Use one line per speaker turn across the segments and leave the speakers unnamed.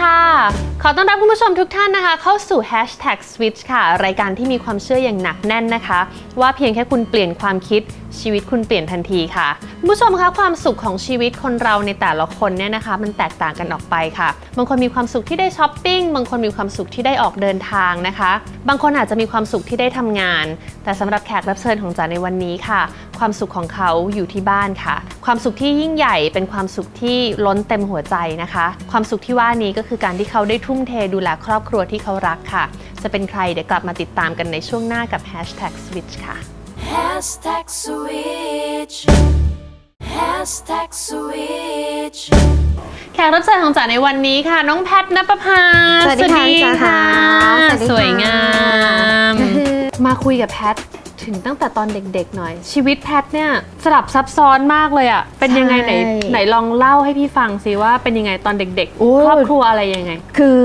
ค่ะ ขอต้อนรับคุณผู้ชมทุกท่านนะคะ เข้าสู่ Hashtag Switch ค่ะ รายการที่มีความเชื่ออย่างหนักแน่นนะคะ ว่าเพียงแค่คุณเปลี่ยนความคิดชีวิตคุณเปลี่ยนทันทีค่ะคุณผู้ชมคะความสุขของชีวิตคนเราในแต่ละคนเนี่ยนะคะ มันแตกต่างกันออกไปค่ะ บางคนมีความสุขที่ได้ช้อปปิ้งบางคนมีความสุขที่ได้ออกเดินทางนะคะ บางคนอาจจะมีความสุขที่ได้ทำงาน แต่สำหรับแขกรับเชิญของจ๋าในวันนี้ค่ะ ความสุขของเขาอยู่ที่บ้านค่ะ ความสุขที่ยิ่งใหญ่เป็นความสุขที่ล้นเต็มหัวใจนะคะ ความสุขที่ว่านี้ก็คือการที่เขาได้ทุ่มเทดูแลครอบครัวที่เขารักค่ะ จะเป็นใครเดี๋ยวกลับมาติดตามกันในช่วงหน้ากับ Hashtag Switch ค่ะ
Hashtag switch. Hashtag switch.
แขกรับเชิญของจ๋าในวันนี้ค่ะ น้องแพทนปภา
สวัสดีค่ะ
สวัสดีค่ะ
สวัสดีค่ะ
สวยงาม มาคุยกับแพทถึงตั้งแต่ตอนเด็กๆหน่อย ชีวิตแพทเนี่ยสลับซับซ้อนมากเลยอะเป็นยังไงไหน
ใช่
ไหนลองเล่าให้พี่ฟังสิว่าเป็นยังไงตอนเด็ก
โอ้
ๆครอบครัวอะไรยังไง
คือ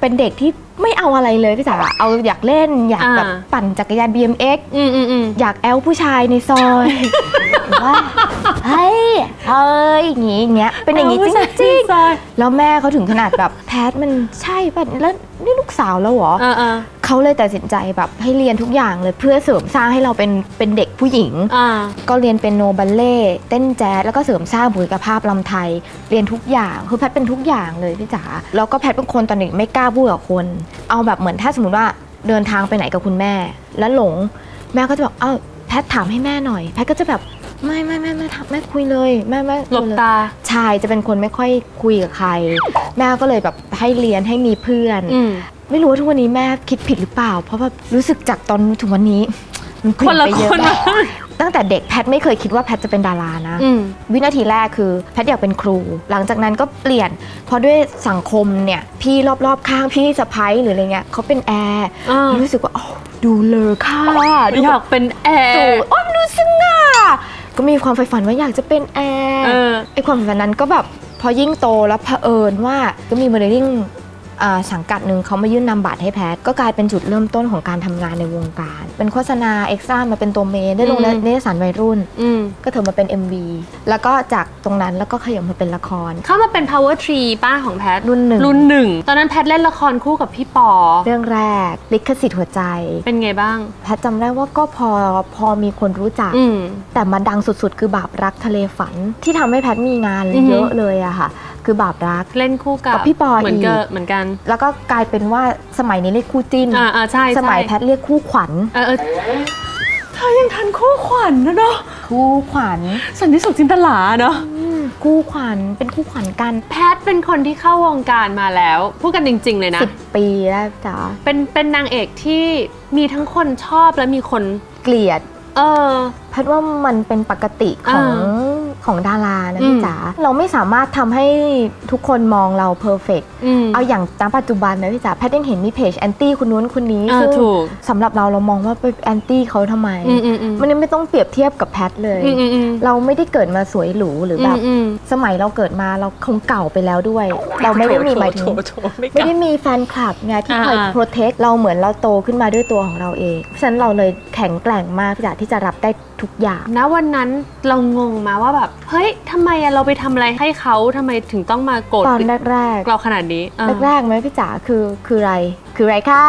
เป็นเด็กที่ไม่เอาอะไรเลยพี่จ๋าเอาอยากเล่นอยาก
อ่า
แบบปั่นจักรยาน BMX
อืมอืมอืม
อยากแอลผู้ชายในซอยว่าเฮ้ยเฮ้ยอย่างงี้อย่างเงี้ยเป็นอย่างงี้จริงๆ แล้วแม่เขาถึงขนาดแบบ แพทมันใช่ป่ะแล้ว นี่ลูกสาวแล้วเหรอ
เออเออ
เขาเลยตัดสินใจแบบให้เรียนทุกอย่างเลยเพื่อเสริมสร้างให้เราเป็นเป็นเด็กผู้หญิง
อ่า
ก็เรียนเป็นโนบัลเล่ต์เต้นแจ๊สแล้วก็เสริมสร้างบุคลิกภาพลำไทย เรียนทุกอย่างคือแพทย์เป็นทุกอย่างเลยพี่จ๋าแล้วก็แพทย์เป็นคนตอนเด็กไม่กล้าพูดกับคน เอาแบบเหมือนถ้าสมมติว่าเดินทางไปไหนกับคุณแม่ แล้วหลง แม่ก็จะบอกเอ้าแพทย์ถามให้แม่หน่อย แพทย์ก็จะแบบ ไม่ไม่ไม่ไม่ทำไม่คุยเลยแม่ไม่
หลบตา
ชายจะเป็นคนไม่ค่อยคุยกับใคร แม่ก็เลยแบบให้เรียนให้มีเพื่อน
อืม
ไม่รู้ว่าทุกวันนี้แม่คิดผิดหรือเปล่า เพราะว่ารู้สึกจากตอนถึงวันนี้มันเปลี่ย
คนละ
ไปเยอะ
คน
มากตั้งแต่เด็กแพทย์ไม่เคยคิดว่าแพทย์จะเป็นดารานะ
อืม
วินาทีแรกคือแพทย์อยากเป็นครู หลังจากนั้นก็เปลี่ยน เพราะด้วยสังคมเนี่ย พี่รอบ ๆ ข้างพี่สะพ้ยหรืออะไรเงี้ยเขาเป็นแอร์
อ่า
รู้สึกว่าอ๋อดูเลอค่าดู
อยากเป็นแอ
สู
ร์
โอ้ดูสง่า ก็มีความใฝ่ฝันว่าอยากจะเป็นแอร์
เออ
ไอความฝันนั้นก็แบบพอยิ่งโตแล้วเผอิญว่าก็มีโมเดลลิ่ง อ่าสังกัดหนึ่งเขามายื่นนำบัตรให้แพทย์ก็กลายเป็นจุดเริ่มต้นของการทำงานในวงการ เป็นโฆษณาเอ็กซ์ตร้ามาเป็นตัวเมนได้ลงใน
อืม
นิตยสารวัยรุ่น
อืม
ก็ถือมาเป็น MV แล้วก็จากตรงนั้นแล้วก็ขยับมาเป็นละคร
เข้ามาเป็น power tree ป้าของแพท
รุ่นหนึ่ง
รุ่นหนึ่ง ตอนนั้นแพทเล่นละครคู่กับพี่ปอ
เรื่องแรกลิขสิทธิ์หัวใจ
เป็นไงบ้าง
แพทย์จำได้ว่าก็พอพอมีคนรู้จัก
อืม
แต่มาดังสุดๆ คือบาปรักทะเลฝันที่ทำให้แพทย์มีงาน
อือฮึ
เยอะเลยอะค่ะ คือบาปรัก
เล่นคู่กับ
กับพี่ปอ
เหมือน
อีก
กันเหมือนกัน
แล้วก็กลายเป็นว่าสมัยนี้เรียกคู่จิ้น
อ่าอ่าใช่
สมัย
ใช่
แพทย์เรียกคู่ขวัญ
เออเออเธอยังทันคู่ขวัญนะเนาะ
คู่ขวัญ
สันติสุขจินตลาเนาะ
อืมคู่ขวัญเป็นคู่ขวัญกัน
แพทเป็นคนที่เข้าวงการมาแล้ว พูดกันจริง ๆ เลยนะ
สิบปีแล้วจ้า
เป็นเป็นนางเอกที่มีทั้งคนชอบและมีคน
เกลียด
เออ
แพทย์ว่ามันเป็นปกติของ
อ่า
ของดารานะ
อื
พี่
ม
จ๋าเราไม่สามารถทำให้ทุกคนมองเราเพอร์เฟก
อืม
เอาอย่างณปัจจุบันนะพี่จ๋าแพทย์ยังเห็นมีเพจแอนตี้คนนู้นคนนี้
อ่า
ซึ่ง
ถูก
สำหรับเราเรามองว่าไปแอนตี้เขาทำไม
อืมอืมอืม
มันยังไม่ต้องเปรียบเทียบกับแพทย์เลย
อืมอืมอืม
เราไม่ได้เกิดมาสวยหรูหรือแบบ
อืม
สมัยเราเกิดมาเราคงเก่าไปแล้วด้วย เราไม่ได้มีหมายถึงไม่ได้มีแฟนคลับไงที่คอย
อ่า
โปรเทคเราเหมือนเราโตขึ้นมาด้วยตัวของเราเองเพราะฉะนั้นเราเลยแข็งแกร่งมากพี่จ๋าที่จะรับได้ทุกอย่าง
ณ วันนั้นเรางงมาว่าแบบเฮ้ยทำไมอะเราไปทำอะไรให้เขาทำไมถึงต้องมาโกรธ
ตอนแรก
เราขนาดนี้เออ
ๆแรกๆไหมพี่จ๋าคือคืออะไร คืออะไรคะ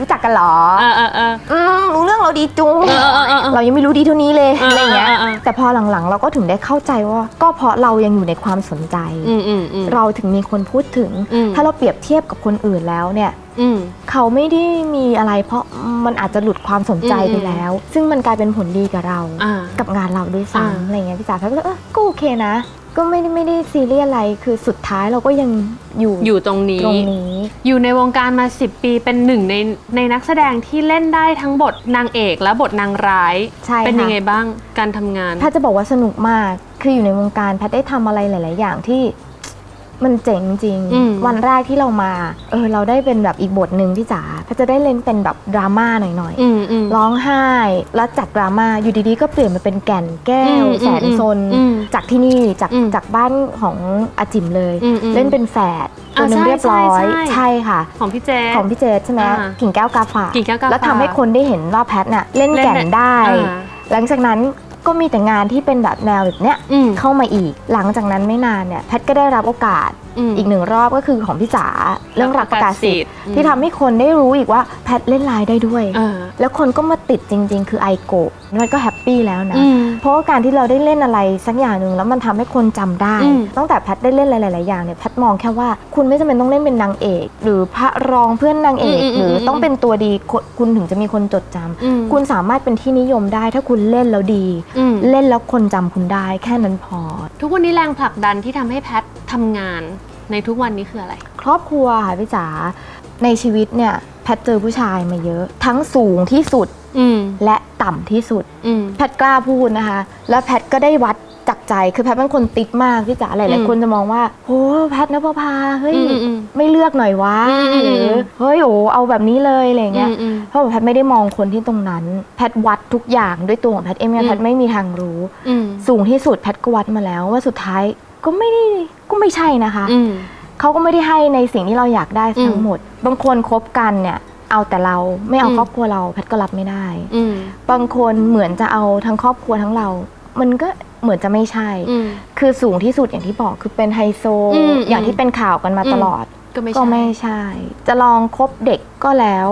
รู้จักกันเหรอ
เออเออเออ
อืมรู้เรื่องเราดีจุง
เออเออเออเออ
เรายังไม่รู้ดีเท่านี้เลย
เออ
อะไรอย่างเงี้ย
เออเออเออ
แต่พอหลังๆ เราก็ถึงได้เข้าใจว่า ก็เพราะเรายังอยู่ในความสนใจ
อืมอืมอืม
เราถึงมีคนพูดถึง
อืม
ถ้าเราเปรียบเทียบกับคนอื่นแล้วเนี่ย
อืม
เขาไม่ได้มีอะไร เพราะมันอาจจะหลุดความสนใจ
อืม
ไปแล้ว ซึ่งมันกลายเป็นผลดีกับเรา
อ่า
กับงานเราด้วย
อ่า
ซ้ำอะไรเงี้ยพี่จ๋าแพทย์ก็เลยเออก็โอเคนะก็ไม่ได้ไม่ได้ซีเรียสอะไรคือสุดท้ายเราก็ยังอยู่
อยู่ตรงนี้
ตรงนี้
อยู่ในวงการมา 10 ปีเป็นหนึ่งในในนักแสดงที่เล่นได้ทั้งบทนางเอกและบทนางร้าย
ใช่
เป็น
ค่ะ
ยังไงบ้างการทำงาน
แพทย์จะบอกว่าสนุกมาก คืออยู่ในวงการแพทย์ได้ทำอะไรหลาย ๆ อย่างที่ มันเจ๋งจริง
อืม
วันแรกที่เรามา เออ เราได้เป็นแบบอีกบทหนึ่งที่จ๋าแพทย์จะได้เล่นเป็นแบบดราม่าหน่อยๆ
อืมอืม
ร้องไห้ แล้วจากดราม่าอยู่ดีๆ ก็เปลี่ยนมาเป็นแก่นแก้ว
อืม
แสนซน
อืม
จากที่นี่จาก
อืม
จากบ้านของอาจิมเลย
อืมอืม
เล่นเป็นแฝด
อ่า
ตัวหนึง
ใช่
เรียบร้อย
ใช่ใช่
ใช่ค่ะ
ของพี่เจ
ของพี่เจษใช่ไหม
อ่า
กิ่งแก้วกาฝาก
กิ่งแก้วกาฝาก
แล้วทำให้คนได้เห็นว่าแพทน่ะเล่น
เล่น
แก่นได้
อ่า
หลังจากนั้น ก็มีแต่งานที่เป็นแบบแนวแบบเนี้ย
อืม
เข้ามาอีก หลังจากนั้นไม่นานเนี่ยแพทย์ก็ได้รับโอกาส
ม
อีกหนึ่งรอบก็คือของพี่จ๋าเรื่องรักประกาศสิทธิ์
อืม
ที่ทำให้คนได้รู้อีกว่าแพทย์เล่นไลน์ได้ด้วย
เออ
แล้วคนก็มาติดจริง ๆ คือไอโกะมันก็แฮปปี้แล้วนะ
อืม
เพราะว่าการที่เราได้เล่นอะไรสักอย่างหนึ่งแล้วมันทำให้คนจำได้
อืม
ตั้งแต่แพทย์ได้เล่นหลายๆอย่างเนี่ยแพทย์มองแค่ว่าคุณไม่จำเป็นต้องเล่นเป็นนางเอก หรือพระรองเพื่อนนางเอก หรือต้องเป็นตัวดีคนคุณถึงจะมีคนจดจำ
อืม
คุณสามารถเป็นที่นิยมได้ ถ้าคุณเล่นแล้วดี
อืม
เล่นแล้วคนจำคุณได้แค่นั้นพอ
ทุกวันนี้แรงผลักดันที่ทำให้แพททำงาน ในทุกวันนี้คืออะไร
ครอบครัวค่ะพี่จ๋าในชีวิตเนี่ยแพทย์เจอผู้ชายมาเยอะ ทั้งสูงที่สุด
อืม
และต่ำที่สุด
อืม
แพทย์กล้าพูดนะคะ แล้วแพทย์ก็ได้วัดจากใจ คือแพทย์เป็นคนติดมากพี่จ๋าห
อื
ลาย
ม
ๆคนจะมองว่าโอ้แพทย์นภพาเฮ้ย
อืมอืม
ไม่เลือกหน่อยวะ
อืมอืม
หรือเฮ้ยโอ้เอาแบบนี้เลยอะไรเงี้ย
อืม
เพราะว่าแพทย์ไม่ได้มองคนที่ตรงนั้น แพทย์วัดทุกอย่างด้วยตัวของแพทย์เองเนี่ย
อืม
แพทย์ไม่มีทางรู้
อืม
สูงที่สุดแพทย์ก็วัดมาแล้วว่าสุดท้าย ก็ไม่ได้ก็ไม่ใช่นะคะ
อืม
เขาก็ไม่ได้ให้ในสิ่งที่เราอยากได้ทั้งหมด บางคนคบกันเนี่ย เอาแต่เราไม่เอา
อืม
ครอบครัวเราแพทย์ก็รับไม่ได้
อืม
บางคนเหมือนจะเอาทั้งครอบครัวทั้งเรา มันก็เหมือนจะไม่ใช่
อืม
คือสูงที่สุดอย่างที่บอกคือเป็นไฮโซ
อืม
อย่างที่เป็นข่าวกันมา
อืม
ตลอด
ก็ไม่
ก็
ใช่
ไม่ใช่ จะลองคบเด็กก็แล้ว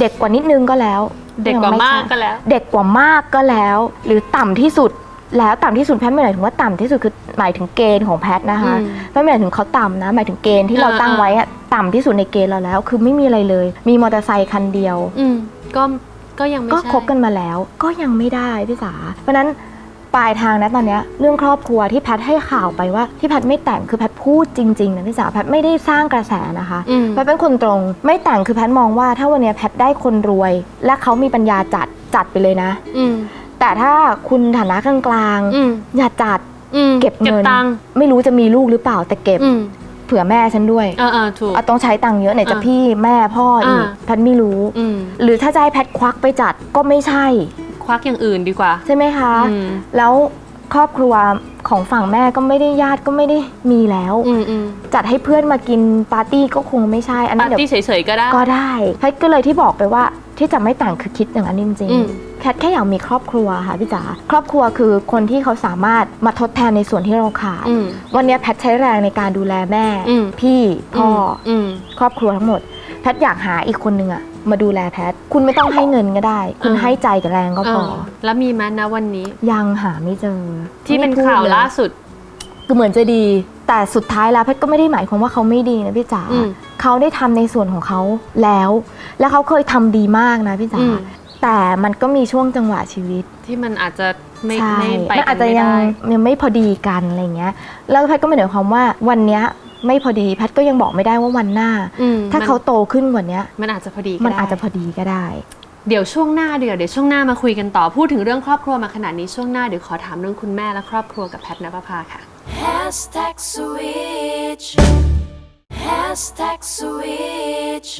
เด็กกว่านิดนึงก็แล้ว
เด็กกว่า
ยังไมา
ก
ใช่
ก็แล้ว
เด็กกว่ามากก็แล้ว หรือต่ำที่สุด แล้วต่ำที่สุดแพทย์ไม่หมายถึงว่าต่ำที่สุดคือหมายถึงเกณฑ์ของแพทย์นะคะ
อืม
ไม่หมายถึงเขาต่ำนะหมายถึงเกณฑ์ที่เรา
อ่า
ตั้งไว้อะต่ำที่สุดในเกณฑ์เราแล้ว คือไม่มีอะไรเลย มีมอเตอร์ไซค์คันเดียว
อืมก็ก็ยังไม่
ก็
ใช่
คบกันมาแล้ว ก็ยังไม่ได้พี่สาเพราะฉะนั้นปลายทางนะตอนเนี้ยเรื่องครอบครัวที่แพทย์ให้ข่าวไปว่าที่แพทย์ไม่แต่งคือแพทย์พูดจริงๆนะพี่สาแพทย์ไม่ได้สร้างกระแสนะคะ
อืม
แพทย์เป็นคนตรง ไม่แต่งคือแพทย์มองว่า ถ้าวันเนี้ยแพทย์ได้คนรวย และเขามีปัญญาจัดจัดไปเลยนะ
อืม
แต่ถ้าคุณฐานะกลาง
อืม
ๆอย่าจัด
อืม
เก็บเงิน
ตังค์
ไม่รู้จะมีลูกหรือเปล่าแต่เก็บ
อืม
เผื่อแม่ฉันด้วย
เออเออถูก
เอาต้องใช้ตังค์เยอะไหนจะ
อ่า
พี่แม่พ่ออีก
อ่า
แพทย์ไม่รู้
อืม
หรือถ้าจะให้แพทย์ควักไปจัดก็ไม่ใช่
ควักอย่างอื่นดีกว่า
ใช่ไหมคะ
อืม
แล้วครอบครัวของฝั่งแม่ก็ไม่ได้ญาติก็ไม่ได้มีแล้ว
อืมอืม
จัดให้เพื่อนมากินปาร์ตี้ก็คงไม่ใช่ อัน
ปา
นี้
ร์
เดี๋ยว
ตี้เฉยๆก็ได้
ก็ได้แพทย์ก็เลยที่บอกไปว่าที่จะไม่แต่งคือคิดอย่างนั้นจริง
อืม
ๆ แพทย์แค่อยากมีครอบครัวค่ะพี่จ๋าครอบครัวคือคนที่เขาสามารถมาทดแทนในส่วนที่เราขาด
อืม
วันนี้แพทย์ใช้แรงในการดูแลแม่
อืม
พี่พ่ออ
อืม
ครอบครัวทั้งหมด แพทย์อยากหาอีกคนนึงอะมาดูแลแพทย์คุณไม่ต้องให้เงินก็ได้ คุณ
อ่า
ให้ใจกับแรงก็
เอ
พอ
อแล้วมีไหมนะวันนี้
ยังหาไม่เจอ
ที่เป็น
ไม่พูด
ข่าว
ย
ล่าสุด
คือเหมือนจะดี แต่สุดท้ายแล้วแพทย์ก็ไม่ได้หมายความว่าเขาไม่ดีนะพี่จ๋า
อืม
เขาได้ทำในส่วนของเขาแล้ว แล้วเขาเคยทำดีมากนะพี่จ๋า
อืม
แต่มันก็มีช่วงจังหวะชีวิต
ที่มันอาจจะไม่
ใช่
ไม่ไป
มัน
กั
อาจ
น
จะ
ไม่
ยัง
ได้
ยังไม่พอดีกันอะไรเงี้ย แล้วแพทย์ก็ไม่ได้หมายความว่าวันเนี้ยไม่พอดีแพทย์ก็ยังบอกไม่ได้ว่าวันหน้า
อืม
ถ้าเขาโตขึ้นกว่าเนี้ย
มันอาจจะพอดีก็
มัน
ได้
อาจจะพอดีก็ได้
เดี๋ยวช่วงหน้าเดี๋ยวเดี๋ยวช่วงหน้ามาคุยกันต่อพูดถึงเรื่องครอบครัวมาขนาดนี้ช่วงหน้าเดี๋ยวขอถามเรื่องคุณแม่และครอบครัวกับแพทนภพาค่ะ
Hashtag switch. Hashtag switch.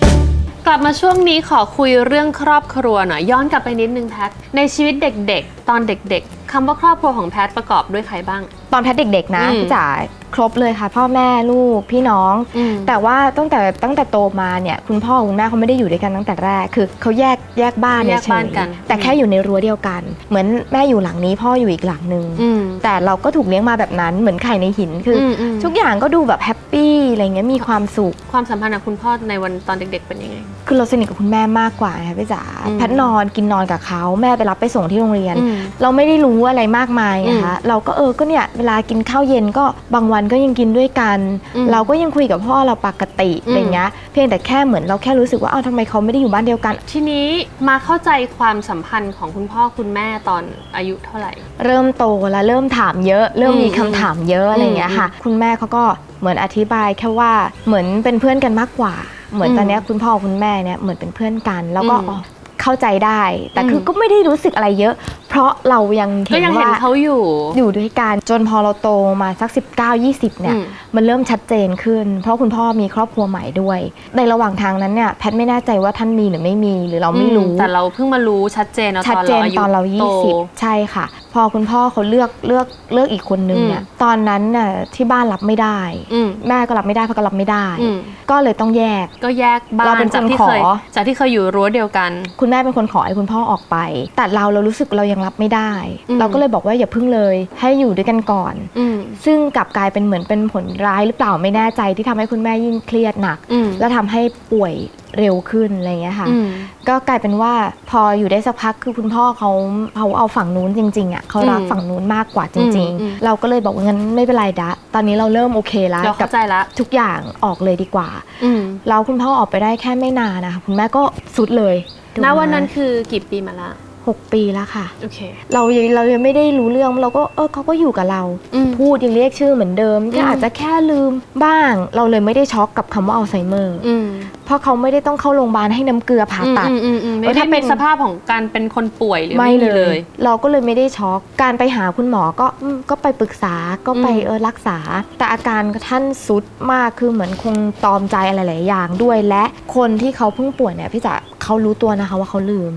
กลับมาช่วงนี้ขอคุยเรื่องครอบครัวหน่อยย้อนกลับไปนิดนึงแพทในชีวิตเด็กๆ ตอนเด็กๆคำว่าครอบครัวของแพทประกอบด้วยใครบ้าง
ตอนแพทย์เด็ก ๆ นะ
อืม
พี่จ๋าครบเลยค่ะ พ่อแม่ลูกพี่น้อง
อืม
แต่ว่าตั้งแต่ตั้งแต่โตมาเนี่ยคุณพ่อคุณแม่เขาไม่ได้อยู่ด้วยกันตั้งแต่แรก คือเขาแยกแยกบ้านเนี่ย
แยกบ้านกัน
เฉยแต่แค่อยู่ในรั้วเดียวกัน เหมือนแม่อยู่หลังนี้พ่ออยู่อีกหลังนึง
อืม
แต่เราก็ถูกเลี้ยงมาแบบนั้นเหมือนไข่ในหินคืออ
มอืม
ทุกอย่างก็ดูแบบแฮปปี้อะไรเงี้ยมีความสุข
ความสัมพันธ์กับคุณพ่อในวันตอนเด็ก ๆ เป็นยังไง
คือเราสนิทกับคุณแม่มากกว่าค่ะพี่จ๋า
อืม
แพทนอนกินนอนกับเขาแม่ไปรับไปส่งที่โรงเรียน
อืม
เราไม่ได้รู้อะไรมากมายนะคะ
อืม
เราก็เออก็เนี่ยเวลากินข้าวเย็นก็บางวันก็ยังกินด้วยกัน
อืม
เราก็ยังคุยกับพ่อเราปกติ
อืม
อะไรเงี้ยเพียงแต่แค่เหมือนเราแค่รู้สึกว่าอ้าวทำไมเขาไม่ได้อยู่บ้านเดียวกัน
ทีนี้มาเข้าใจความสัมพันธ์ของคุณพ่อคุณแม่ตอนอายุเท่าไหร่
เริ่มโตแล้วเริ่มถามเยอะ เริ่มมี
อืม
คำถามเยอะอะไรเงี้ยค่ะ คุณแม่เขาก็เหมือนอธิบายแค่ว่าเหมือนเป็นเพื่อนกันมากกว่า เหมือน
อืม
ตอนเนี้ยคุณพ่อคุณแม่เนี่ยเหมือนเป็นเพื่อนกัน แล้วก็
อืม
อ๋อเข้าใจได้ แต่คืออ
ม
ก็ไม่ได้รู้สึกอะไรเยอะ เพราะเรายัง
ก็
เห็น
ยังเห็น
ว่า
เขาอยู่
อยู่ด้วยกันจนพอเราโตมาสัก 19 20 เนี่ย
อืม
มันเริ่มชัดเจนขึ้น เพราะคุณพ่อมีครอบครัวใหม่ด้วย ในระหว่างทางนั้นเนี่ยแพทย์ไม่แน่ใจว่าท่านมีหรือไม่มีหรือเราไม่รู้
อืแต่เราเพิ่งมารู้ชัดเจนเอา
ชัด
ตอน
เจ
เรา
น
อายุ
ตอนเรา
โต
20 ใช่ค่ะ พอคุณพ่อเขาเลือกเลือกเลือกอีกคนนึงเนี่ย
อืม
ตอนนั้นน่ะที่บ้านรับไม่ได้
อืม
แม่ก็รับไม่ได้พ่อก็รับไม่ได้
อืม
ก็เลยต้องแยก
ก็แยกบ้า
เรา
น
เป็นคน
จากที่
ขอ
เคยจากที่เคยอยู่รั้วเดียวกัน
คุณแม่เป็นคนขอให้คุณพ่อออกไป แต่เราเรารู้สึกเรายังรับไม่ได้
อืม
เราก็เลยบอกว่าอย่าพึ่งเลย ให้อยู่ด้วยกันก่อน
อืม
ซึ่งกลับกลายเป็นเหมือนเป็นผลร้ายหรือเปล่าไม่แน่ใจที่ทำให้คุณแม่ยิ่งเครียดหนัก
อืม
แล้วทำให้ป่วย เร็วขึ้นอะไรอย่างเงี้ยค่ะ
อืม
ก็กลายเป็นว่าพออยู่ได้สักพักคือคุณพ่อเขาเขาเอาฝั่งนู้นจริงๆอะเขารัก
อืม
ฝั่งนู้นมากกว่าจริง
อืมอืม
ๆเราก็เลยบอกว่างั้นไม่เป็นไรดะ ตอนนี้เราเริ่มโอเคแล้ว
เรา
กั
เข้าใจละ
ทุกอย่างออกเลยดีกว่า
อืม
แล้วคุณพ่อออกไปได้แค่ไม่นานนะคะคุณแม่ก็สุดเลย
ณวันนั้นคือกี่ปีมาละ
หกปีแล้วค่ะ
โอเค
เรายังเรายังไม่ได้รู้เรื่อง เราก็เออเขาก็อยู่กับเรา
อืม
พูดยังเรียกชื่อเหมือนเดิมก็อาจจะแค่ลืมบ้าง เราเลยไม่ได้ช็อกกับคำว่าอัลไซเมอร์
อืม
เพราะเขาไม่ได้ต้องเข้าโรงพยาบาลให้น้ำเกลือผ่าตัด
อืมอืมอืม
เอ
ไม่
อ
ได้
ถ้าเป็
เป็นน สภาพของการเป็นคนป่วยหรือ
ไม่
ไม่มี
เล
เลยย
เราก็เลยไม่ได้ช็อกการไปหาคุณหมอก็อืมก็ไปปรึกษาก็ไป
อืม
เออรักษา แต่อาการท่านสุดมากคือเหมือนคงตอมใจอะไรหลายอย่างด้วย และคนที่เขาเพิ่งป่วยเนี่ยพี่จ๋าเขารู้ตัวนะคะว่าเขาลืม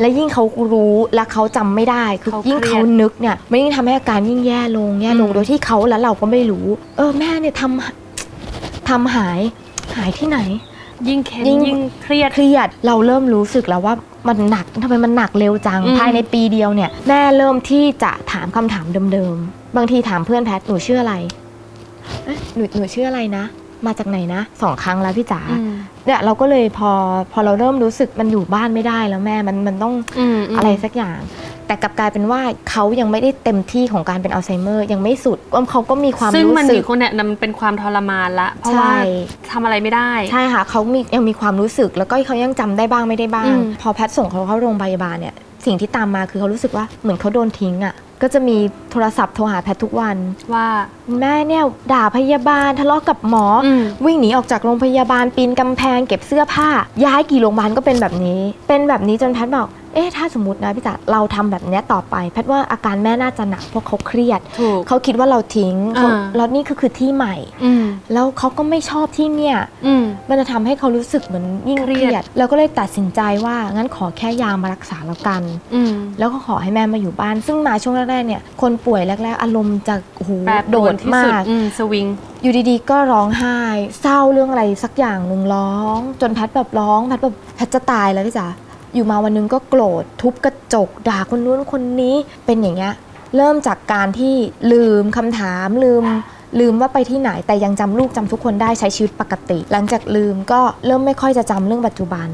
และยิ่งเขารู้และเขาจำไม่ได้คือ
เขา
ยิ่ง
เครียด
เขานึกเนี่ยมันยิ่งทำให้อาการยิ่งแย่ลงแย่ลง
อืม
โดยที่เขาและเราก็ไม่รู้ เออแม่เนี่ยทำทำหายหายที่ไหน
ยิ่งเค้น
ยิ่ง
ยิ่งเครียด
เครียดเราเริ่มรู้สึกแล้วว่ามันหนักทำไมมันหนักเร็วจัง
อืม
ภายในปีเดียวเนี่ยแม่เริ่มที่จะถามคำถามเดิมๆ บางทีถามเพื่อนแพทหนูชื่ออะไรเอ๊ะหนูหนูชื่ออะไรนะ มาจากไหนนะสองครั้งแล้วพี่จ๋า
อืม
เนี่ยเราก็เลยพอพอเราเริ่มรู้สึกมันอยู่บ้านไม่ได้แล้วแม่มันมันต้อง
อืมม
อะไรสักอย่าง แต่กลับกลายเป็นว่าเขายังไม่ได้เต็มที่ของการเป็นอัลไซเมอร์ ยังไม่สุดเขาก็มีความ
ซึ่ง
รู้
มัน
สึ
มี
ก
คนเนี่ยมันเป็นความทรมานละ เพราะ
ใช่
ว่าทำอะไรไม่ได้
ใช่ค่ะเขามียังมีความรู้สึกแล้วก็เขายังจำได้บ้างไม่ได้บ้าง
อืม
พอแพทย์ส่งเขาเข้าโรงพยาบาลเนี่ยสิ่งที่ตามมาคือเขารู้สึกว่าเหมือนเขาโดนทิ้งอะ่ะก็จะมีโทรศัพท์โทรหาแพทย์ทุกวัน
ว่า
แม่เนี่ยด่าพยาบาลทะเลาะกับหมออ
ม
วิ่งหนีออกจากโรงพยาบาลปีนกำแพงเก็บเสื้อผ้า ย้ายกี่โรงพยาบาลก็เป็นแบบนี้ เป็นแบบนี้จนแพทย์บอก เอ๊ะถ้าสมมตินะพี่จ๋าเราทำแบบเนี้ยต่อไป แพทย์ว่าอาการแม่น่าจะหนักเพราะเขาเครียด
ถูก
เขาคิดว่าเราทิ้งเขา
อ่า
แล้วนี่ก็คือที่ใหม่
อืม
แล้วเขาก็ไม่ชอบที่เนี่ย
อืม
มันจะทำให้เขารู้สึกเหมือนยิ่ง
เค
เค
รี
รี
ยด
ยดแล้วก็เลยตัดสินใจว่างั้นขอแค่ยามารักษาแล้วกัน
อืม
แล้วก็ขอให้แม่มาอยู่บ้าน ซึ่งมาช่วงแรกๆเนี่ยคนป่วยแรกๆ อารมณ์จะโอ้โห
แปรปร
โด
วน
ด
ที่
มา
สุด
ก
อืมสวิง
อยู่ดีๆ ก็ร้องไห้ เศร้าเรื่องอะไรสักอย่างหนึ่งร้อง จนแพทย์แบบร้องแพทย์แบบแพทย์จะตายแล้วพี่จ๋า อยู่มาวันหนึงก็โกรธทุบกระจกด่าคนนู้นคนนี้เป็นอย่างเงี้ยเริ่มจากการที่ลืมคำถามลืมลืมว่าไปที่ไหนแต่ยังจำลูกจำทุกคนได้ใช้ชีวิตปกติ หลังจากลืมก็เริ่มไม่ค่อยจะจำเรื่องปัจจุบัน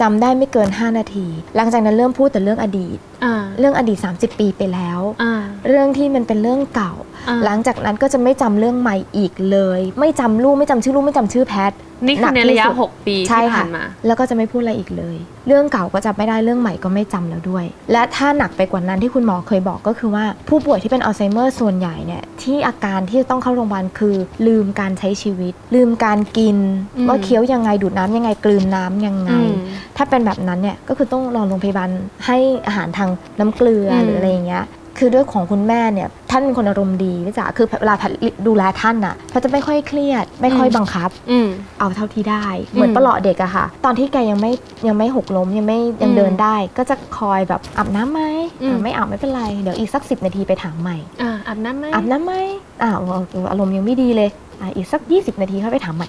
จำได้ไม่เกิน 5 นาที หลังจากนั้นเริ่มพูดแต่เรื่องอดีต
อ่า
เรื่องอดีต 30 ปีไปแล้ว
อ่า
เรื่องที่มันเป็นเรื่องเก่า
อ่า
หลังจากนั้นก็จะไม่จำเรื่องใหม่อีกเลย ไม่จำลูกไม่จำชื่อลูกไม่จำชื่อแพท
นี่คือในระยะ 6 ปี
ใช่
ที่ผ่า
ค่ะ
นมา
แล้วก็จะไม่พูดอะไรอีกเลย เรื่องเก่าก็จำไม่ได้เรื่องใหม่ก็ไม่จำแล้วด้วย และถ้าหนักไปกว่านั้นที่คุณหมอเคยบอกก็คือว่า ผู้ป่วยที่เป็นอัลไซเมอร์ส่วนใหญ่เนี่ยที่อาการที่จะต้องเข้าโรงพยาบาลคือ ลืมการใช้ชีวิต ลืมการกิน
อืม
ว่าเคี้ยวยังไงดูดน้ำยังไงกลืนน้ำยังไง
อืม
ถ้าเป็นแบบนั้นเนี่ยก็คือต้องรอโรงพยาบาลให้อาหารทางน้ำเกลืออ
ม
หรืออะไรอย่างเงี้ย คือด้วยของคุณแม่เนี่ยท่านเป็นคนอารมณ์ดีพี่จ๋าคือเวลาแพทย์ดูแลท่านน่ะเขาจะไม่ค่อยเครียด ไม่ค่อยบังคับ
อืม
เอาเท่าที่ได้ เหมือน
อืม
ประหลาะเด็กอะค่ะ ตอนที่แกยังไม่ยังไม่หกล้มยังไม่ยัง
อืม
เดินได้ ก็จะคอยแบบอาบน้ำไหม
อืม
อะไม่อาบไม่เป็นไรเดี๋ยวอีกสักสินาทีไปถามใหม่
อ่าอาบน้ำไหม
อาบน้ำไหมอ่าวอารมณ์ยังไม่ดีเลยอะอีกสัก 20 นาทีค่อยไปถามใหม่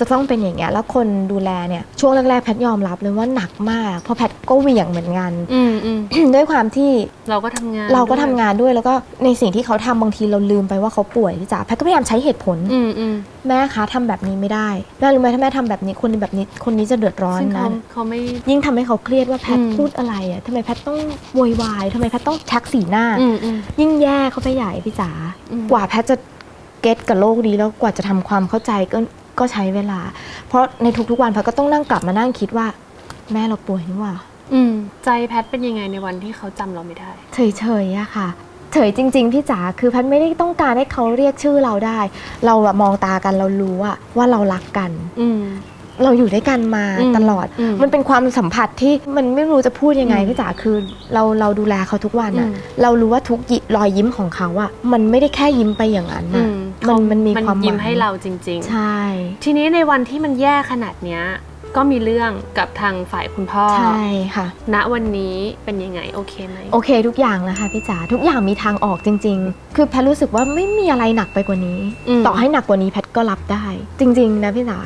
จะต้องเป็นอย่างเงี้ยแล้วคนดูแลเนี่ยช่วงแรกๆแพทยอมรับเลยว่าหนักมาก เพราะแพทก็เหวี่ยงเหมือนกัน
อืมอืม
ด้วยความที่
เราก็ทำงาน
เราก็
ด้วย
ทำงานด้วยแล้วก็ในสิ่งที่เขาทำบางทีเราลืมไปว่าเขาป่วยพี่จ๋าแพทก็พยายามใช้เหตุผล
อืมอืม
แม่คะทำแบบนี้ไม่ได้แม่รู้ไหมถ้าแม่ทำแบบนี้คนแบบนี้คนนี้จะเดือดร้อน
ซึ่ง
นะ
เขาเขาไม่
ยิ่งทำให้เขาเครียดว่าแพท
อืม
พูดอะไรอะทำไมแพทต้องโวยวายทำไมแพทต้องชักสีหน้า
อืมอืม
ยิ่งแย่เขาไปใหญ่พี่จ๋า
อืม
กว่าแพทจะเก็ตกับโลกนี้แล้วกว่าจะทำความเข้าใจก็ ก็ใช้เวลา เพราะในทุกๆวันแพทก็ต้องนั่งกลับมานั่งคิดว่า แม่เราป่วยนี่หว่า
อืมใจแพทเป็นยังไงในวันที่เขาจำเราไม่ได้
เฉยๆอะค่ะ เฉยจริง ๆ พี่จ๋าคือพันไม่ได้ต้องการให้เขาเรียกชื่อเราได้ เราอะมองตากันเรารู้อะว่าเรารักกัน
อืม
เราอยู่ด้วยกันมา
อืม
ตลอด
อืม
มันเป็นความสัมผัสที่มันไม่รู้จะพูดยังไง
อืม
พี่จ๋าคือเราเราดูแลเขาทุกวันอะ
อืม
เรารู้ว่าทุกยิรอยยิ้มของเขาอะมันไม่ได้แค่ยิ้มไปอย่างนั้น
อื
อะ
ม
มันมันมี
มัน
ความ
ยิ้ม
หาย
ให้เราจริง
ใช่
ๆทีนี้ในวันที่มันแย่ขนาดเนี้ยก็มีเรื่องกับทางฝ่ายคุณพ่อ
ใช่ค่ะ
ณ วันนี้เป็นยังไงโอเคไหม
โอเคทุกอย่างแล้วค่ะพี่จ๋า ทุกอย่างมีทางออกจริง ๆ คือแพทรู้สึกว่าไม่มีอะไรหนักไปกว่านี้
ม
ต่อให้หนักกว่านี้แพทก็รับได้ จริง ๆ นะพี่จ๋า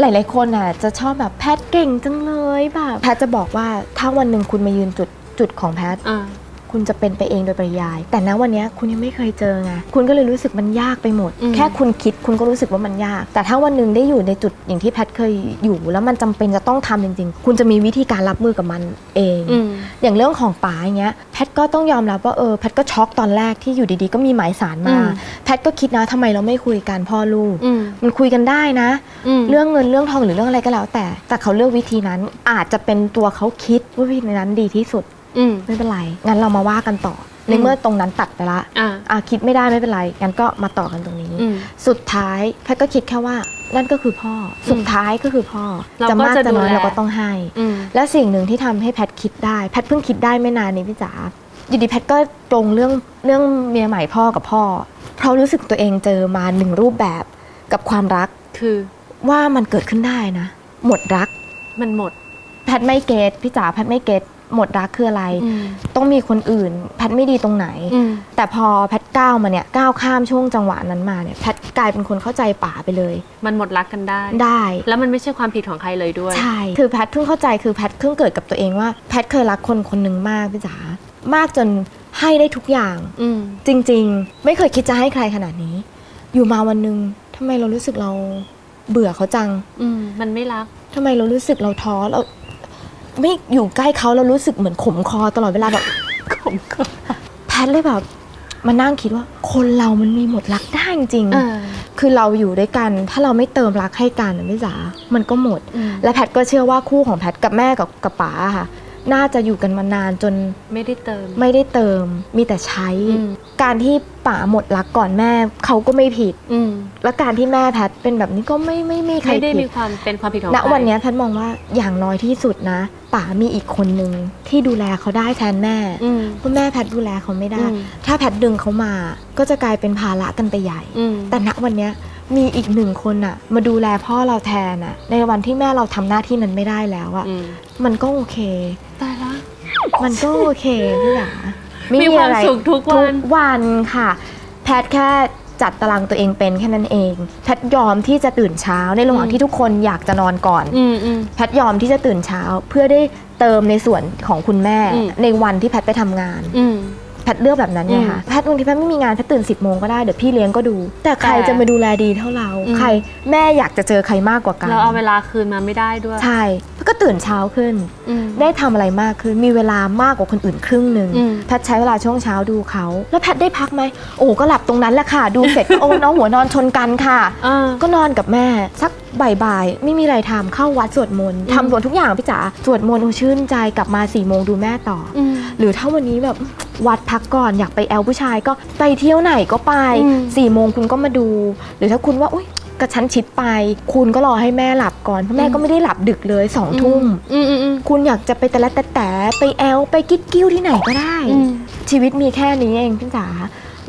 หลาย ๆ คนอะจะชอบแบบแพทเก่งจังเลยแบบแพทจะบอกว่าถ้าวันหนึ่งคุณมายืนจุดจุดของแพท
อ่า
คุณจะเป็นไปเองโดยปริยาย แต่ณวันเนี้ยคุณยังไม่เคยเจอไงคุณก็เลยรู้สึกมันยากไปหมด
อืม
แค่คุณคิดคุณก็รู้สึกว่ามันยาก แต่ถ้าวันหนึ่งได้อยู่ในจุดอย่างที่แพทเคยอยู่ แล้วมันจำเป็นจะต้องทำจริง ๆ คุณจะมีวิธีการรับมือกับมันเอง
อืม
อย่างเรื่องของป๋าอย่างเงี้ยแพทก็ต้องยอมรับว่าเออแพทก็ช็อกตอนแรกที่อยู่ดีๆ ก็มีหมายสารมา
อืม
แพทก็คิดนะทำไมเราไม่คุยกันพ่อลูก
อืม
มันคุยกันได้นะ
ม
เรื่องเงินเรื่องทองหรือเรื่องอะไรก็แล้ว แต่แต่เขาเลือกวิธีนั้นอาจจะเป็นตัวเขาคิดว่าวิธีนั้นดีที่สุด
อืม
ไม่เป็นไร งั้นเรามาว่ากันต่อในเมื่อตรงนั้นตัดไปละ
อ่า
อะคิดไม่ได้ไม่เป็นไร งั้นก็มาต่อกันตรงนี้
อืม
สุดท้ายแพทก็คิดแค่ว่า นั่นก็คือพ่อ สุดท้ายก็คือพ่อ
เราก็
จะมาก
จะ
จะน้อย
ดูแล
เราก็ต้องให้
อืม
และสิ่งหนึ่งที่ทำให้แพทคิดได้ แพทเพิ่งคิดได้ไม่นานนี้พี่จ๋าอยู่ดีแพทก็ตรงเรื่องเรื่องเมียใหม่พ่อกับพ่อ เพราะรู้สึกตัวเองเจอมาหนึ่งรูปแบบกับความรัก
คือ
ว่ามันเกิดขึ้นได้นะ หมดรัก
มันหมด
แพทไม่เกตพี่จ๋าแพทไม่เกต หมดรักคืออะไร
อืม
ต้องมีคนอื่น แพทไม่ดีตรงไหน
อืม
แต่พอแพทก้าวมาเนี่ยก้าวข้ามช่วงจังหวะนั้นมาเนี่ยแพทกลายเป็นคนเข้าใจป่าไปเลย
มันหมดรักกันได้
ได้
แล้วมันไม่ใช่ความผิดของใครเลยด้วย
ใช่ คือแพทเพิ่งเข้าใจคือแพทเพิ่งเกิดกับตัวเองว่าแพทเคยรักคนคนหนึ่งมากพี่จ๋ามากจนให้ได้ทุกอย่าง
อืม
จริง ๆ ไม่เคยคิดจะให้ใครขนาดนี้ อยู่มาวันหนึ่งทำไมเรารู้สึกเราเบื่อเขาจัง
อืมมันไม่รัก
ทำไมเรารู้สึกเราท้อเรา ไม่อยู่ใกล้เขาเรารู้สึกเหมือนขมคอตลอดเวลาแบบ
ผมก็
แพทเลยแบบมานั่งคิดว่าคนเรามันมีหมดรักได้จริงๆ
เออ
คือเราอยู่ด้วยกัน ถ้าเราไม่เติมรักให้กันนะพี่จ๋ามันก็หมด
อืม
และแพทก็เชื่อว่าคู่ของแพทกับแม่กับกับป๋าอะค่ะ น่าจะอยู่กันมานานจน
ไม่ได้เติม
ไม่ได้เติม มีแต่ใช้
อืม
การที่ป๋าหมดรักก่อนแม่เขาก็ไม่ผิด
อืม
และการที่แม่แพทเป็นแบบนี้ก็ไม่ไม่ไม่มีใคร
ไม่ได้
ผิ
มี
ด
ความเป็นความผิดของ
ณ
ใคร
วันเนี้ยแพทมองว่าอย่างน้อยที่สุดนะ ป๋ามีอีกคนนึงที่ดูแลเขาได้แทนแม่
อืม
เพราะแม่แพทดูแลเขาไม่ได้
อืม
ถ้าแพทดึงเขามา ก็จะกลายเป็นภาระกันไปใหญ่
อืม
แต่ณวันเนี้ยมีอีกหนึ่งคนอะมาดูแลพ่อเราแทนอะในวันที่แม่เราทำหน้าที่นั้นไม่ได้แล้วอะ
อืม
มันก็โอเค
ตายละ
มันก็โอเคพี่หลา
มีความสุขทุกวัน
ทุกวันค่ะ แพทย์แค่ จัดตารางตัวเองเป็นแค่นั้นเอง แพทย์ยอมที่จะตื่นเช้าในระหว่างที่ทุกคนอยากจะนอนก่อน
อืมอืม
แพทย์ยอมที่จะตื่นเช้าเพื่อได้เติมในส่วนของคุณแม่
อืม
ในวันที่แพทย์ไปทำงาน
อืม
แพทย์เลือกแบบนั้นไง
อืม
คะแพทย์บางทีแพทย์ไม่มีงานแพทย์ตื่น10บโมงก็ได้เดี๋ยวพี่เลี้ยงก็ดู แต่ใคร
แต่
จะมาดูแลดีเท่าเรา
อืม
ใครแม่อยากจะเจอใครมากกว่ากัน
เราเอาเวลาคืนมาไม่ได้ด้วย
ใช่ก็ตื่นเช้าขึ้น
อืม
ได้ทำอะไรมากขึ้นมีเวลามากกว่าคนอื่นครึ่งหนึ่ง
อืม
แพทย์ใช้เวลาช่วงเช้าดูเขา แล้วแพทย์ได้พักไหมโอ้ก็หลับตรงนั้นแหละค่ะ ดูเสร็จก็โอ้น้องหัวนอนชนกันค่ะ
เออ
ก็นอนกับแม่สัก บ่ายๆ ไม่มีอะไรทำเข้าวัดสวดมนต์
อืม
ทำหมดทุกอย่างพี่จ๋าสวดมนต์โอ้ชื่นใจกลับมาสี่โมงดูแม่ต่ออ
อืม
หรือถ้าวันนี้แบบวัดพักก่อนอยากไปแอลผู้ชายก็ไปเที่ยวไหนก็ไป
อืม
สี่โมงคุณก็มาดู หรือถ้าคุณว่าอุ้ยกระชั้นชิดไป คุณก็รอให้แม่หลับก่อนเพราะแม่ก็ไม่ได้หลับดึกเลยสองทุ่ม
อืมอืมอืม
คุณอยากจะไปแต่ละแต่แต่ไปแอลไปกิ๊กกิ้วที่ไหนก็ได้
อืม
ชีวิตมีแค่นี้เองพี่จ๋า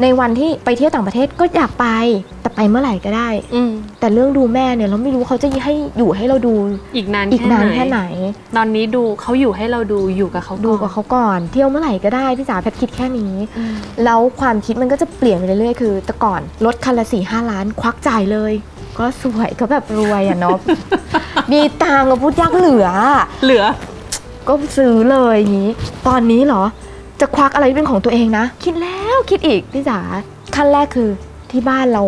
ในวันที่ไปเที่ยวต่างประเทศก็อยากไป แต่ไปเมื่อไหร่ก็ได้
อืม
แต่เรื่องดูแม่เนี่ยเราไม่รู้เขาจะให้อยู่ให้เราดู
อีกนาน
อีกนานแค่ไหน
ตอนนี้ดูเขาอยู่ให้เราดูอยู่กับเขา
ดู
อน
กับเขาก่อนเที่ยวเมื่อไหร่ก็ได้พี่จ๋าแพทย์คิดแค่นี้
อืม
แล้วความคิดมันก็จะเปลี่ยนไปเรื่อยๆ คือ แต่ก่อนรถคันละสี่ห้าล้าน ควักจ่ายเลย ก็สวยก็แบบรวยอะเนาะ มีตังค์ก็พูดยากเหลือ
เหลือ
ก็ซื้อเลยอย่างนี้ ตอนนี้เหรอ จะควักอะไรที่เป็นของตัวเองนะ คิดแล้วคิดอีกพี่จ๋าขั้นแรกคือที่บ้านเรา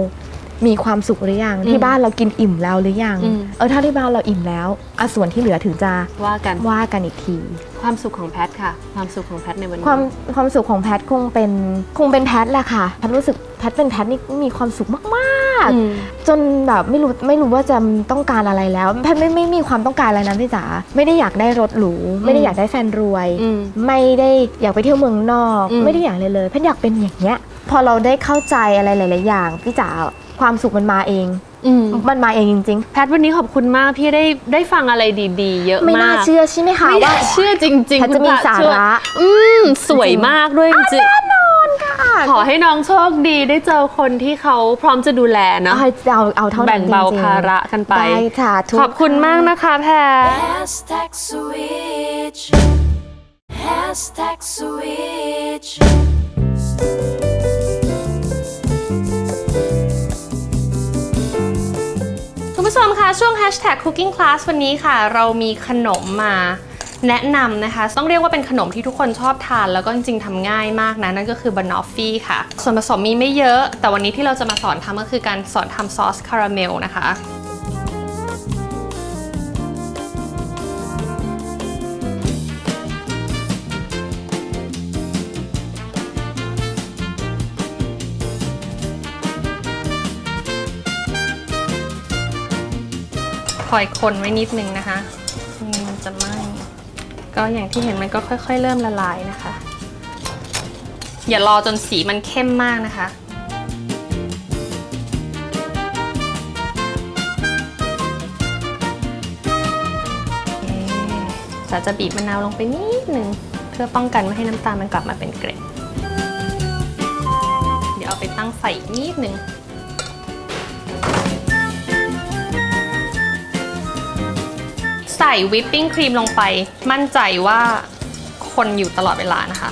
มีความสุขหรือยัง
อืม
ที่บ้านเรากินอิ่มแล้วหรือยัง
อืม
เออถ้าที่บ้านเราอิ่มแล้วอะส่วนที่เหลือถึงจะ
ว่ากัน
ว่ากันอีกที
ความสุขของแพทค่ะ ความสุขของแพทในวันนี้
ความความสุขของแพทคงเป็นคงเป็นแพทแหละค่ะแพทรู้สึกแพทเป็นแพทนี่มีความสุขมาก
อืม
ๆจนแบบไม่รู้ไม่รู้ว่าจะต้องการอะไรแล้วแพทไม่ไม่มีความต้องการอะไรนะพี่จ๋าไม่ได้อยากได้รถหรูไม่ได้อยากได้แฟนรวย
อืม
ไม่ได้อยากไปเที่ยวเมืองนอก
อืม
ไม่ได้อยากเลยเลยแพทย์อยากเป็นอย่างเงี้ยพอเราได้เข้าใจอะไรหลาย ๆ อย่างพี่จ๋า ความสุขมันมาเอง
อืม
มันมาเองจริง
แพทวันนี้ขอบคุณมากที่ได้ได้ฟังอะไรดีๆ เยอะ
ๆ ไม่
มา
น่ากเชื่อใช่ไหมคะ
ไม่
ว่า
น่าเชื่อจริงๆ
แพทย์จะมี
คุณพ
สา
ช่วย
ระ
อืมสวยมากด้วยจริง
แน่นอนค่ะ
ขอให้น้องโชคดีได้เจอคนที่เขาพร้อมจะดูแลเนาะ
เอาเอาเอาเท่านั้น
แบ่งเบา
จริงๆ
ภาระกันไป
ได้ค่ะทุก
ขอบคุณมากนะคะแพร
Hashtag switch. Hashtag switch.
คะช่วง hashtag cooking class วันนี้ค่ะ เรามีขนมมาแนะนำนะคะ ต้องเรียกว่าเป็นขนมที่ทุกคนชอบทาน แล้วก็จริงๆทำง่ายมากนะ นั่นก็คือบานอฟฟี่ค่ะ ส่วนผสมมีไม่เยอะ แต่วันนี้ที่เราจะมาสอนทำก็คือการสอนทำซอสคาราเมลนะคะ อยคนไว้นิดนึงนะคะอืมมันจะไหม้ก็อย่างที่เห็นมันก็ค่อย ๆ เริ่มละลายนะคะ อย่ารอจนสีมันเข้มมากนะคะอเคสาจะบีบมะนาวลงไปนิดนึงเพื่อป้องกันไม่ให้น้ำตาลมันกลับมาเป็นเกล็ด เดี๋ยวเอาไปตั้งไฟอีกนิดนึง ส่วิปปิ้งครีมลงไป มั่นใจว่าคนอยู่ตลอดเวลานะคะ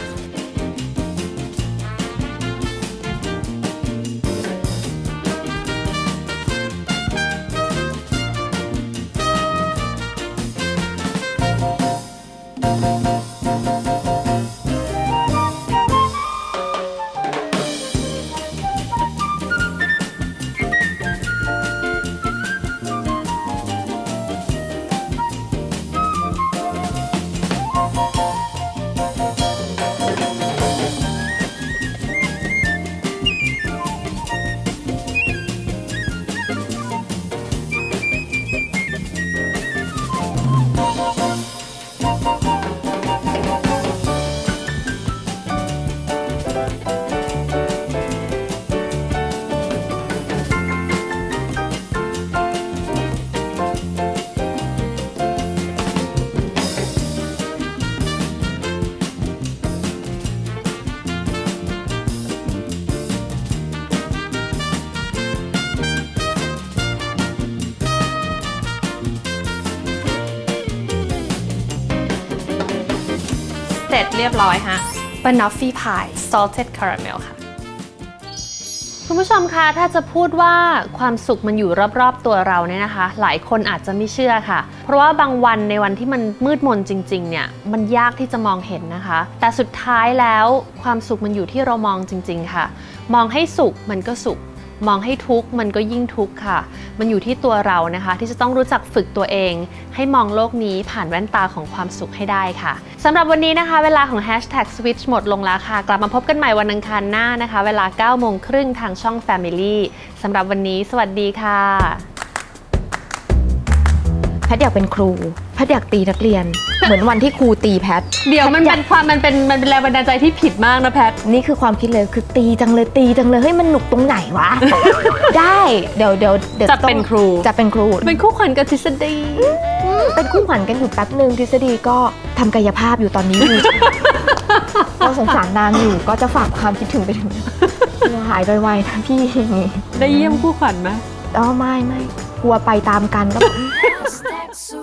ร็จเรียบร้อยฮะ Banoffee Pie Salted Caramel ค่ะ คุณผู้ชมคะถ้าจะพูดว่าความสุขมันอยู่รอบๆตัวเราเนี่ยนะคะ หลายคนอาจจะไม่เชื่อค่ะ เพราะว่าบางวันในวันที่มันมืดมนจริงๆ เนี่ยมันยากที่จะมองเห็นนะคะ แต่สุดท้ายแล้วความสุขมันอยู่ที่เรามองจริง ๆ ค่ะ มองให้สุขมันก็สุข มองให้ทุกข์มันก็ยิ่งทุกข์ค่ะ มันอยู่ที่ตัวเรานะคะ ที่จะต้องรู้จักฝึกตัวเอง ให้มองโลกนี้ผ่านแว่นตาของความสุขให้ได้ค่ะสำหรับวันนี้นะคะ เวลาของ Hashtag Switch หมดลงแล้วค่ะ กลับมาพบกันใหม่วันอังคารหน้านะคะ เวลา9โมงครึ่งทางช่อง Family สำหรับวันนี้ สวัสดีค่ะ
ทย์อยากเป็นครู แพทย์อยากตีนักเรียน เหมือนวันที่ครูตีแพทย์
เดี๋ยวมันเป็นความมันเป็นมันเป็นแรงบันดาลใจที่ผิดมากนะแพท
นี่คือความคิดเลยคือตีจังเลยตีจังเลยเฮ้ยมันหนุกตรงไหนวะ ได้เดี๋ยวเดี๋ยวเดี๋ยว
จะ
ต้อง
เป็นครู
จะเป็นครู
เป็นคู่ขวัญกับทฤษฎี
เป็นคู่ขวัญกันอยู่แป๊บหนึ่งทฤษฎีก็ทำกายภาพอยู่ตอนนี้อยู่ก็สงสารนางอยู่ก็จะฝากความคิดถึงไปถึงหายไวๆนะพี่อย่างงี้
ได้เยี่ยมคู่ขวัญไหม
อ๋อไม่ไม่กลัวไปตามกันก็แบบ so